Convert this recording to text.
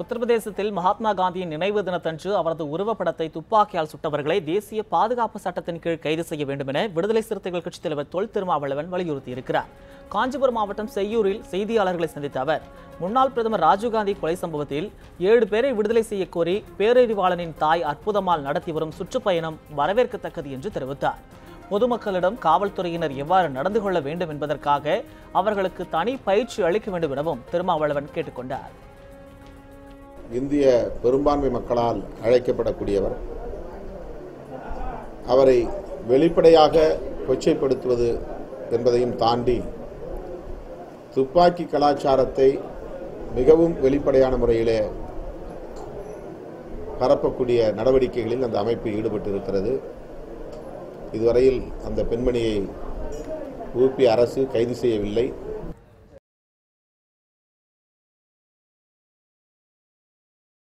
உத்தரப்பிரதேசத்தில் மகாத்மா காந்தியின் நினைவு தினத்தன்று அவரது உருவப்படத்தை துப்பாக்கியால் சுட்டவர்களை தேசிய பாதுகாப்பு சட்டத்தின் கீழ் கைது செய்ய வேண்டும் என விடுதலை சிறுத்தைகள் கட்சித் தலைவர் தொல் திருமாவளவன் வலியுறுத்தியிருக்கிறார். காஞ்சிபுரம் மாவட்டம் செய்யூரில் செய்தியாளர்களை சந்தித்த அவர் முன்னாள் பிரதமர் ராஜீவ்காந்தி கொலை சம்பவத்தில் ஏழு பேரை விடுதலை செய்ய கோரி பேரறிவாளனின் தாய் அற்புதமால் நடத்தி வரும் சுற்றுப்பயணம் வரவேற்கத்தக்கது என்று தெரிவித்தார். பொதுமக்களிடம் காவல்துறையினர் எவ்வாறு நடந்து கொள்ள வேண்டும் என்பதற்காக அவர்களுக்கு தனி பயிற்சி அளிக்க வேண்டும் எனவும் திருமாவளவன் கேட்டுக்கொண்டார். இந்திய பெரும்பான்மை மக்களால் அழைக்கப்படக்கூடியவர். அவரை வெளிப்படையாக கொச்சைப்படுத்துவது என்பதையும் தாண்டி துப்பாக்கி கலாச்சாரத்தை மிகவும் வெளிப்படையான முறையிலே பரப்பக்கூடிய நடவடிக்கைகளில் அந்த அமைப்பு ஈடுபட்டிருக்கிறது. இதுவரையில் அந்த பெண்மணியை உபி அரசு கைது செய்யவில்லை.